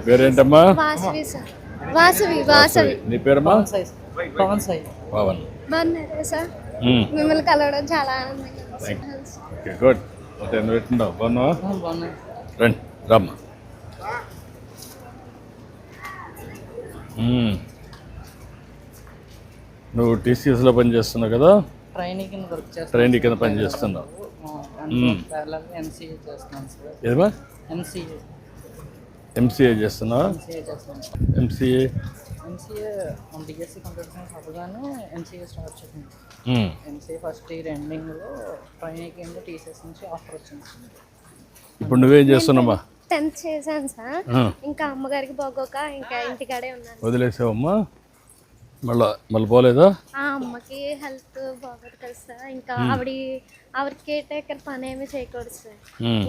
నీ పేరేంటమ్మా? వాసవి సార్. వాసవి వాసవి. నీ పేరమ్మా? పవన్ సాయి పవన్. బాగున్నారా సార్? మ్మ్. మిమ్మల్ని కలవడం చాలా ఆనందంగా ఉంది. సార్. ఓకే గుడ్ బాగున్నావా? రండి రమ్మా. మ్మ్. నువ్వు టీసీఎస్లో పని చేస్తున్నావు కదా? ట్రైనింగ్ కింద వర్క్ చేస్తాను ట్రైన్ కింద పని చేస్తున్నావు. ఎంసీఏ చేస్తున్నాను సార్. ఎంసీఏ ఎంసీఏ చేస్తున్నావా? ఎంసీఏ చేస్తున్నాను. ఎంసీఏ కంప్యూటర్ సైన్స్ అవ్వగానే ఎంసీఏ స్టార్ట్ చేసింది. ఎంసీఏ ఫస్ట్ ఇయర్ ఎండింగ్లో ట్రైనింగ్ కింద టీసీఎస్ నుంచి ఆఫర్ వచ్చింది. ఇప్పుడు నువ్వేం చేస్తున్నావమ్మా? టెన్త్ చేశాను సార్. ఇంకా అమ్మగారికి పోగోక ఇంకా ఇంటికాడే ఉన్నాను. వదిలేసావమ్మా? మళ్ళా మళ్ళీ పోలేదా? ఆ అమ్మకి హెల్త్ బాగోదు కదా సార్. ఇంకా ఆవిడ ఆవిడ కేర్ టేకర్ పని ఏమి చేయకూడదు సార్.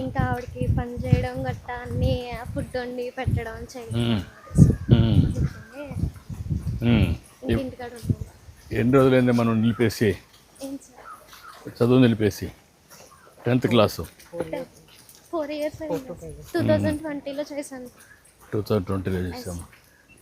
ఇంకా ఆవిడకి పని చేయడం గట్టా అన్ని ఫుడ్ వండి పెట్టడం చేయడం ఎన్ని రోజులైంది మనం నిలిపేసి? చదువు నిలిపేసి? Tenth class? Four years two thousand ట్వంటీలో చేశాను. టూ థౌజండ్ ట్వంటీలో చేసాము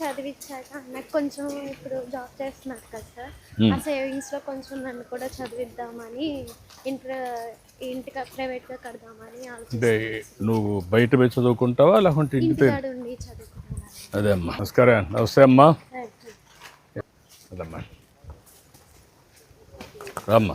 చదివించాక అన్నకు కొంచెం ఇప్పుడు జాబ్ చేస్తున్నారు కదా సార్ ఆ సేవింగ్స్లో కొంచెం నన్ను కూడా చదివిద్దామని ఇంటర్ ఇంటికి ప్రైవేట్గా కడదామని అంటే నువ్వు బయట పోయి చదువుకుంటావా లేకుంటే ఇంటి ఉండి అదే అమ్మా. నమస్కారం. నమస్తే అమ్మా. అదమ్మా. రామ్మా.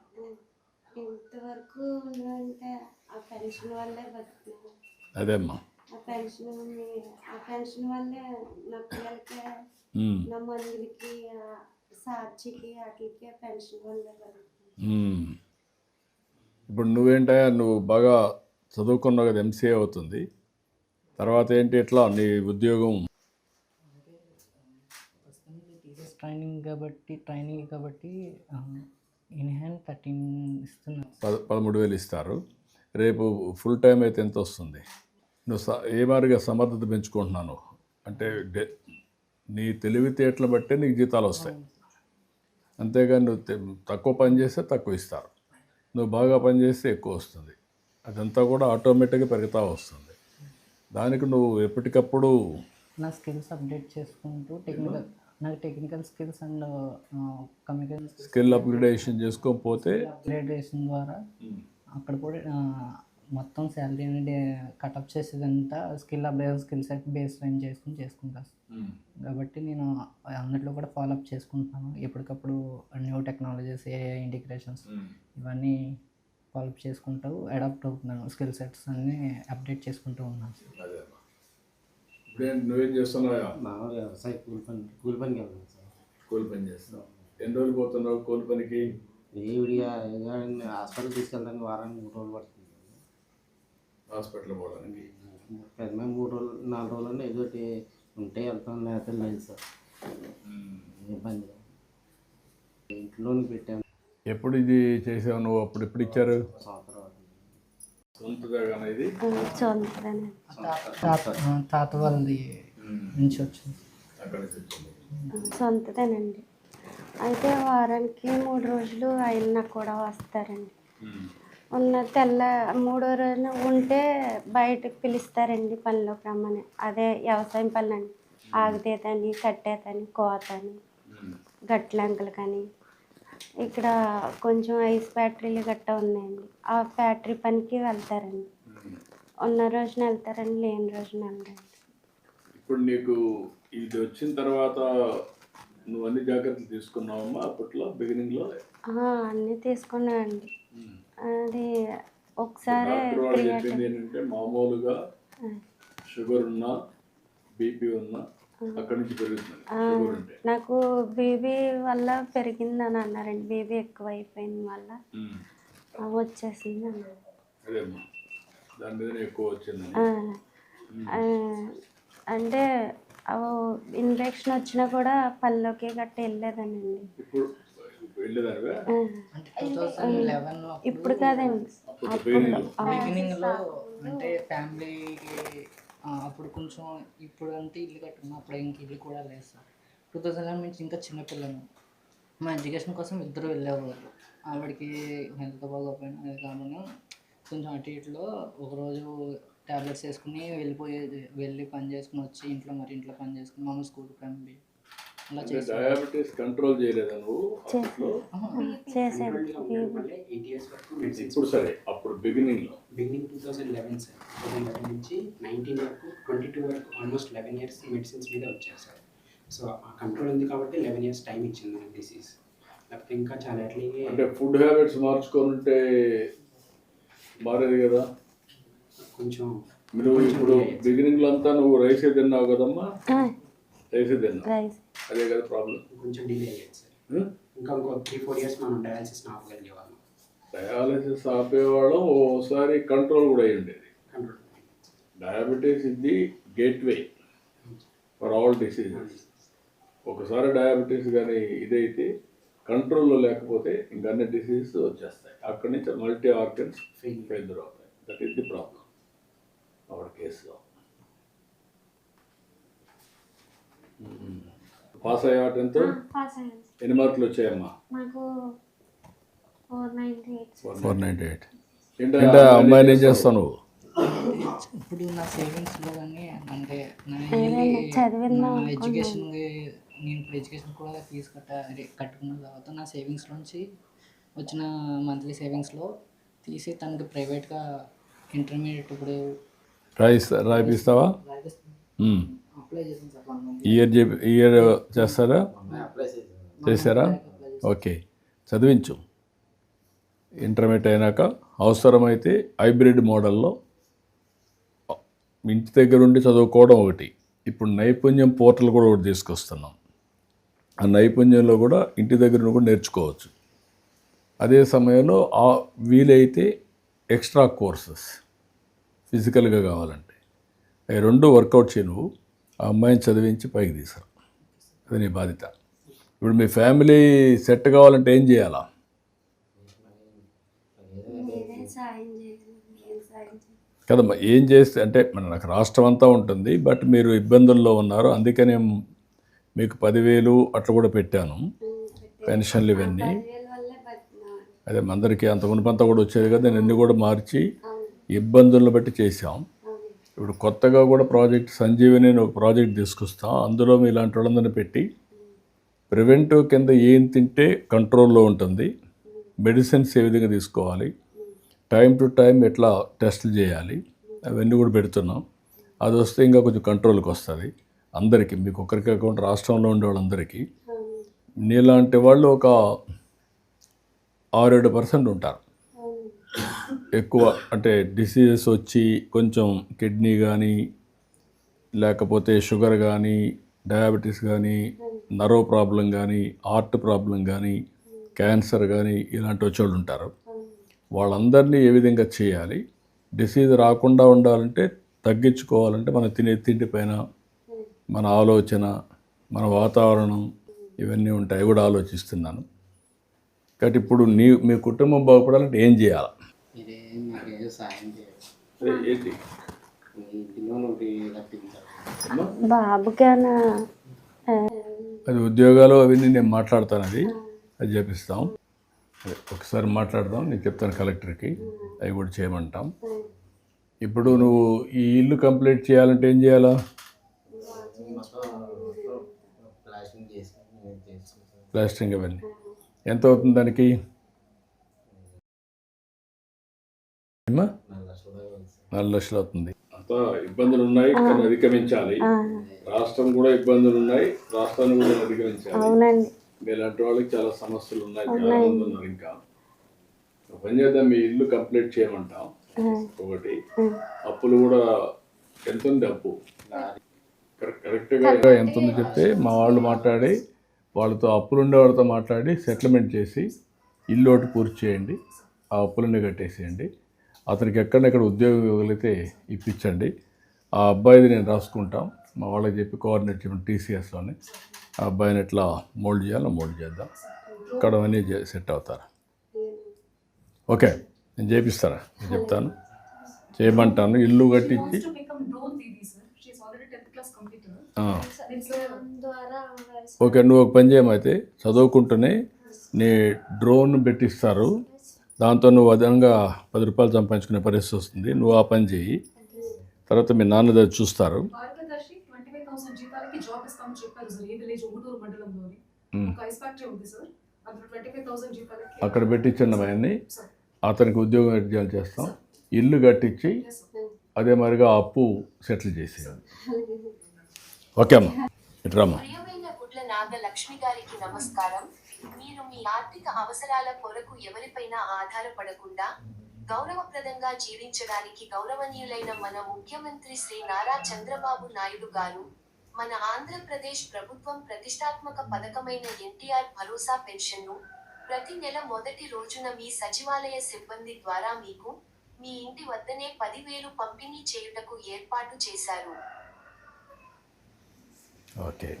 ఇంతవరకు అంటే ఆ పెన్షన్ వల్లే బతుకుతున్నాను అదే అమ్మా ఆ పెన్షన్ ఉంది. ఆ పెన్షన్ వల్లే నా పిల్లలకి నా మందులకి సార్చికి వాటికి పెన్షన్ వల్లే బతుకుతున్నాను ఉమ్. ఇప్పుడు నువ్వేంటయ్యా నువ్వు బాగా చదువుకున్నావు కదా ఎంసీఏ అవుతుంది. తర్వాత ఏంటి ఎట్లా నీ ఉద్యోగం? ట్రైనింగ్ కాబట్టి ట్రైనింగ్ కాబట్టి ఇన్ హ్యాండ్ థర్టీన్ ఇస్తున్నారు పద పదమూడు వేలు ఇస్తారు. రేపు ఫుల్ టైం అయితే ఎంత వస్తుంది? నువ్వు స ఏ మాదిరిగా సమర్థత పెంచుకుంటున్నాను? అంటే డే- నీ తెలివితేటలు బట్టే నీకు జీతాలు వస్తాయి. అంతేగాని నువ్వు తక్కువ పని చేస్తే తక్కువ ఇస్తారు. నువ్వు బాగా పని చేస్తే ఎక్కువ వస్తుంది. అదంతా కూడా ఆటోమేటిక్గా పెరుగుతూ వస్తుంది. దానికి నువ్వు ఎప్పటికప్పుడు నా స్కిల్స్ అప్డేట్ చేసుకుంటూ టెక్నికల్ నాకు technical skills and communication skill upgradation చేసుకోకపోతే అప్గ్రేడేషన్ ద్వారా అక్కడ కూడా మొత్తం శాలరీ అనేది కటప్ చేసేదంతా skill update skill set base line చేసుకుని చేసుకుంటాను కాబట్టి నేను అన్నిట్లో కూడా ఫాలో అప్ చేసుకుంటున్నాను. ఎప్పటికప్పుడు న్యూ టెక్నాలజీస్ ఏ ఇంటిగ్రేషన్స్ ఇవన్నీ ఫాలో అప్ చేసుకుంటూ అడాప్ట్ అవుతున్నాను. స్కిల్ సెట్స్ అన్నీ అప్డేట్ చేసుకుంటూ ఉన్నాను. ఇప్పుడేం నువ్వేం చేస్తున్నావా మామూలుగా వ్యవసాయ కూలి పని కూలి పనికి వెళ్తాను సార్. కూలి పని చేస్తున్నావు. ఎన్ని రోజులు పోతున్నావు కూలి పనికి? ఏ విడిగా ఏదైనా హాస్పిటల్ తీసుకెళ్ళడానికి వారానికి మూడు రోజులు పడుతుంది హాస్పిటల్ పోవడానికి? పెద్ద మూడు రోజులు నాలుగు రోజులు ఏదో ఒకటి ఉంటే వెళ్తాం లేకపోతే లేదు సార్. లేదు. ఇంట్లోనే పెట్టాను ఎప్పుడు ఇది చేసావు నువ్వు? అప్పుడు ఎప్పుడు ఇచ్చారు? సంవత్సరం అవుతుంది. సొంతగా ఇది చూడండి తాత వాళ్ళది నుంచి వచ్చింది. అక్కడ నుంచి వచ్చింది. సొంతదేనండి. అయితే వారానికి మూడు రోజులు ఆయన కూడా వస్తారండి. ఉన్న తెల్ల మూడో రోజున ఉంటే బయటకు పిలుస్తారండి పనిలోకి రమ్మని. అదే వ్యవసాయం పనులు అండి ఆగితేతని కట్టేతని కోతని గట్లంకలు కానీ ఇక్కడ కొంచెం ఐస్ ఫ్యాక్టరీలు గట్ట ఉన్నాయండి. ఆ ఫ్యాక్టరీ పనికి వెళ్తారండి. ఉన్న రోజున వెళ్తారండి లేని రోజున వెళ్ళండి ఇప్పుడు నీకు ఇది వచ్చిన తర్వాత నువ్వు అన్ని జాగ్రత్తలు తీసుకున్నావమ్మా అప్పట్లో బిగినింగ్లో అన్నీ తీసుకున్నానండి. అది ఒకసారి చెప్పింది ఏంటంటే మామూలుగా షుగర్ ఉన్నా బీపీ ఉన్నా నాకు బేబీ వల్ల పెరిగిందని అన్నారండి. బేబీ ఎక్కువ అయిపోయింది వల్ల వచ్చేసింది అంటే ఇన్ఫెక్షన్ వచ్చినా కూడా పళ్ళలోకి గట్ట వెళ్ళేదనండి ఇప్పుడు కాదండి. అప్పుడు అంటే అప్పుడు కొంచెం ఇప్పుడు అంటే ఇల్లు కట్టుకున్నాం అప్పుడు ఇంక ఇల్లు కూడా లేదు సార్. టూ థౌజండ్ లెవెన్ నుంచి ఇంకా చిన్నపిల్లను మా ఎడ్యుకేషన్ కోసం ఇద్దరు వెళ్ళేవారు. ఆవిడకి హెల్త్ బాగోపోయినా అది కాకుండా కొంచెం అటు ఇటులో ఒకరోజు ట్యాబ్లెట్స్ వేసుకుని వెళ్ళిపోయేది వెళ్ళి పని చేసుకుని వచ్చి ఇంట్లో మరి ఇంట్లో పని చేసుకుని మమ్మల్ని స్కూల్కి పంపి. అలా డయాబెటీస్ కంట్రోల్ చేయలేదా నువ్వు ఇప్పుడు సరే అప్పుడు బిగినింగ్లో beginning two thousand eleven sir two thousand eleven నుంచి నైన్టీన్ వరకు ట్వంటీ టూ వరకు ఆల్మోస్ట్ లెవెన్ ఇయర్స్ మెడిసిన్స్ మీద వచ్చారు సార్ సో ఆ కంట్రోల్ ఉంది కాబట్టి లెవెన్ ఇయర్స్ టైం ఇచ్చింది మనకి డిసీజ్ లేకపోతే ఇంకా చాలా అట్లనే అంటే ఫుడ్ హ్యాబిట్స్ మార్చుకొని ఉంటే మారేది కదా? కొంచెం మీరు ఇప్పుడు బిగినింగ్లో అంతా నువ్వు రైసే తిన్నావు కదమ్మా? రైసే తిన్నావు? అదే కదా ప్రాబ్లం కొంచెం డిలే అయ్యేది సార్ ఇంకా ఇంకో త్రీ ఫోర్ ఇయర్స్ మనం డయాలసిస్ ఆపగలిగే వాళ్ళం డయాలసిస్ ఆపేవాళ్ళం ఓసారి కంట్రోల్ కూడా అయి ఉండేది డయాబెటీస్ ఇది గేట్వే ఫర్ ఆల్ డిసీజెస్. ఒకసారి డయాబెటీస్ కానీ ఇదైతే కంట్రోల్లో లేకపోతే ఇంక అన్ని డిసీజెస్ వచ్చేస్తాయి. అక్కడి నుంచి మల్టీ ఆర్గన్స్. ఫెయిల్యూర్ అవుతాయి. That is the problem our కేసులో పాస్ అయ్యాట ఎంత పాస్ అయ్యాను. ఎన్ని మార్కులు వచ్చాయమ్మా? నాకు ఫోర్ నైంటీ ఎయిట్ ఏంటంటే అమ్మాయిని ఏం చేస్తావు నువ్వు ఇప్పుడు నా సేవింగ్స్లో కానీ అంటే నా ఎడ్యుకేషన్ నేను ఇప్పుడు ఎడ్యుకేషన్ కూడా ఫీజు కట్ట అదే కట్టుకున్న తర్వాత నా సేవింగ్స్ నుంచి వచ్చిన మంత్లీ సేవింగ్స్లో తీసి తనకి ప్రైవేట్గా ఇంటర్మీడియట్ ఇప్పుడు రాయిస్తా మంత్ ఇయర్ ఇయర్ చేస్తారా? చేశారా? ఓకే చదివించు. ఇంటర్మీడియట్ అయినాక అవసరమైతే హైబ్రిడ్ మోడల్లో ఇంటి దగ్గర ఉండి చదువుకోవడం ఒకటి. ఇప్పుడు నైపుణ్యం పోర్టల్ కూడా ఒకటి తీసుకొస్తున్నాం. ఆ నైపుణ్యంలో కూడా ఇంటి దగ్గర నుండి కూడా నేర్చుకోవచ్చు. అదే సమయంలో ఆ వీలైతే ఎక్స్ట్రా కోర్సెస్ ఫిజికల్గా కావాలంటే. అవి రెండు వర్కౌట్ చేయి నువ్వు. ఆ అమ్మాయిని చదివించి పైకి తీసుకురా అది నీ బాధ్యత. ఇప్పుడు మీ ఫ్యామిలీ సెట్ కావాలంటే ఏం చేయాలా మీరే సాయం చేయండి ఏం సాయం చేయండి కదమ్మా ఏం చేస్తే అంటే మన నాకు రాష్ట్రం అంతా ఉంటుంది బట్ మీరు ఇబ్బందుల్లో ఉన్నారు అందుకనే మీకు పదివేలు అట్లా కూడా పెట్టాను పెన్షన్లు ఇవన్నీ. అదే అందరికీ అంత మునిపంతా కూడా వచ్చేది కదా నేను అన్ని కూడా మార్చి ఇబ్బందులను బట్టి చేశాం. ఇప్పుడు కొత్తగా కూడా ప్రాజెక్ట్ సంజీవిని ఒక ప్రాజెక్ట్ తీసుకొస్తాం అందులో మీ ఇలాంటి వాళ్ళందరినీ పెట్టి ప్రివెంటివ్ కింద ఏం తింటే కంట్రోల్లో ఉంటుంది మెడిసిన్స్ ఏ విధంగా తీసుకోవాలి టైం టు టైం ఎట్లా టెస్టులు చేయాలి అవన్నీ కూడా పెడుతున్నాం. అది వస్తే ఇంకా కొంచెం కంట్రోల్కి వస్తుంది. అందరికీ మీకు ఒకరికి కాకుండా రాష్ట్రంలో ఉండే వాళ్ళందరికీ నీలాంటి వాళ్ళు ఒక ఆరేడు పర్సెంట్ ఉంటారు. ఎక్కువ అంటే డిసీజెస్ వచ్చి కొంచెం కిడ్నీ కానీ లేకపోతే షుగర్ కానీ డయాబెటీస్ కానీ నరో ప్రాబ్లం కానీ హార్ట్ ప్రాబ్లం కానీ క్యాన్సర్ కానీ ఇలాంటి వచ్చేవాళ్ళు ఉంటారు. వాళ్ళందరినీ ఏ విధంగా చేయాలి? డిసీజ్ రాకుండా ఉండాలంటే తగ్గించుకోవాలంటే మన తినే తిండి పైన మన ఆలోచన మన వాతావరణం ఇవన్నీ ఉంటాయి. కూడా ఆలోచిస్తున్నాను. కాబట్టి ఇప్పుడు నీ మీ కుటుంబం బాగుపడాలంటే ఏం చేయాలి? అది ఉద్యోగాలు అవన్నీ నేను మాట్లాడతాను అది. అది చేపిస్తాం. అదే, ఒకసారి మాట్లాడదాం. నేను చెప్తాను కలెక్టర్కి. అవి కూడా చేయమంటాం. ఇప్పుడు నువ్వు ఈ ఇల్లు కంప్లీట్ చేయాలంటే ఏం చేయాలా? ప్లాస్టింగ్ చేసి నేను చేసుకుంటాను ప్లాస్టరింగ్ అవన్నీ. ఎంత అవుతుంది దానికి? నాలుగు లక్షలు అవుతుంది. ఇబ్బందులు ఉన్నాయి కానీ అధిగమించాలి. రాష్ట్రం కూడా ఇబ్బందులు ఉన్నాయి రాష్ట్రాన్ని కూడా అధిగమించాలి. అవునండి. మీలాంటి వాళ్ళకి చాలా సమస్యలు ఉన్నాయి చాలా మంది ఉన్నారు ఇంకా. పని చేద్దాం మీ ఇల్లు కంప్లీట్ చేయమంటాం. ఒకటి. అప్పులు కూడా ఎంత ఉంది అప్పు కరెక్ట్- కరెక్ట్గా ఎంత ఉందో చెప్తే మా వాళ్ళు మాట్లాడి వాళ్ళతో అప్పులు ఉండే వాళ్ళతో మాట్లాడి సెటిల్మెంట్ చేసి ఇల్లు ఒకటి పూర్తి చేయండి ఆ అప్పులన్నీ కట్టేసేయండి. అతనికి ఎక్కడెక్కడ ఉద్యోగం ఇవ్వగలిగితే ఇప్పించండి. ఆ అబ్బాయిది నేను రాసుకుంటాం. మా వాళ్ళకి చెప్పి కోఆర్డినేట్ చేయమని టీసీఎస్లోనే. ఆ అబ్బాయిని ఎట్లా మోల్డ్ చేయాలో మోల్డ్ చేద్దాం. ఇక్కడ అవన్నీ సెట్ అవుతారు? ఓకే నేను చేపిస్తారా? నేను చెప్తాను. చేయమంటాను. ఇల్లు కట్టించి. To become drone Didi, sir. She's already 10th class completer. ఆ, It's a ద్వారా ఓకే నువ్వు ఒక పని చేయమైతే చదువుకుంటూనే నీ డ్రోన్ పెట్టిస్తారు. దాంతో నువ్వు అదనంగా పది రూపాయలు సంపాదించుకునే పరిస్థితి వస్తుంది. నువ్వు ఆ పని చేయి. తర్వాత మీ నాన్న దగ్గర చూస్తారు మార్గదర్శి ట్వంటీ ఫైవ్ థౌసండ్ జీతాలకి జాబ్ ఇస్తామని చెప్పారు సార్ ఏ విలేజ్ ఒంగటూరు మండలంలోని ఒక ఐస్ ఫ్యాక్టరీ ఉంది సార్. అందులో ట్వంటీ ఫైవ్ థౌసండ్ జీతాలకి అక్కడ పెట్టించండి అవన్నీ అతనికి ఉద్యోగం ఎడ్జాలు చేస్తాం. ఇల్లు కట్టించి అదే మరిగా అప్పు సెటిల్ చేసేయాలి. ఓకే అమ్మా. ఇట్రామ్మా నాగలక్ష్మి గారికి నమస్కారం. మీరు మీ ఆర్థిక అవసరాల కొరకు ఎవరిపైనా ఆధారపడకుండా గౌరవప్రదంగా జీవించడానికి గౌరవనీయులైన మన ముఖ్యమంత్రి శ్రీ నారా చంద్రబాబు నాయుడు గారు మన ఆంధ్రప్రదేశ్ ప్రభుత్వం ప్రతిష్టాత్మక పథకమైన ఎన్టీఆర్ భరోసా పెన్షన్ను ప్రతి నెల మొదటి రోజున మీ సచివాలయ సిబ్బంది ద్వారా మీకు మీ ఇంటి వద్దనే పదివేలు పంపిణీ చేయుటకు ఏర్పాటు చేశారు. ఓకే.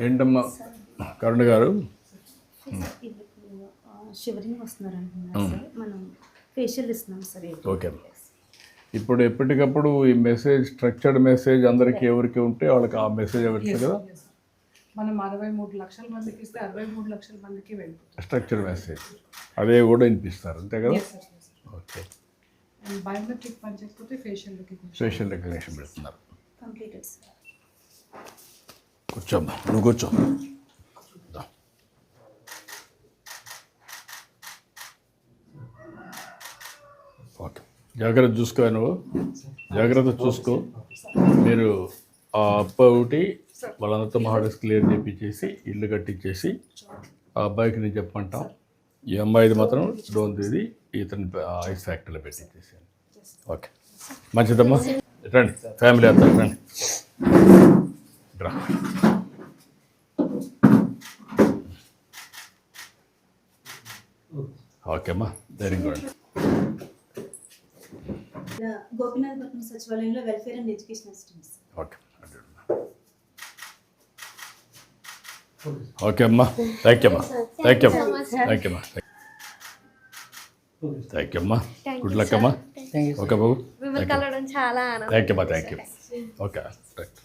ఏంటమ్మా? కరుణ గారు? షివరింగ్ వస్తున్నారు సార్ మనం ఫేషియల్ ఇస్తున్నాం సార్ ఓకే ఇప్పుడు ఎప్పటికప్పుడు ఈ మెసేజ్ స్ట్రక్చర్డ్ మెసేజ్ అందరికీ ఎవరికి ఉంటే వాళ్ళకి ఆ మెసేజ్ ఇవ్వచ్చు కదా? మనం అరవై మూడు లక్షల మందికి ఇస్తే అరవై మూడు లక్షల మందికి స్ట్రక్చర్డ్ మెసేజ్ అదే కూడా వినిపిస్తారు అంతే కదా? ఓకే బయోమెట్రిక్ పని చేయకపోతే ఫేషియల్ రికగ్నిషన్ ఫేషియల్ రికగ్నిషన్ పెడుతున్నారు. కంప్లీటెడ్ సార్ కూర్చోమ్మా నువ్వు కూర్చో దా. ఓకే జాగ్రత్త చూసుకో నువ్వు. జాగ్రత్త చూసుకో. మీరు ఆ అప్ప ఒకటి వాళ్ళందరితో మహాడస్ క్లియర్ చేపించేసి ఇల్లు కట్టించేసి ఆ అబ్బాయికి నేను చెప్పమంటాం. ఈ అమ్మాయిది మాత్రం డోన్ తీది ఇతని ఐస్ ఫ్యాక్టరీలో పెట్టించేసాను ఓకే. మంచిదమ్మా. రండి ఫ్యామిలీ అంతా రండి. రా. ఓకే అమ్మా. ధైర్యంగా ఉండండి గోపినాథపట్నం సచివాలయంలో welfare and education assistant sir okay. Okay అమ్మా. థ్యాంక్ యూ అమ్మా. థ్యాంక్ యూ అమ్మా. థ్యాంక్ యూ అమ్మా. థ్యాంక్ యూ అమ్మా గుడ్ లక్ అమ్మా. ఓకే బాబు. థ్యాంక్ యూ అమ్మా థ్యాంక్ యూ ఓకే రైట్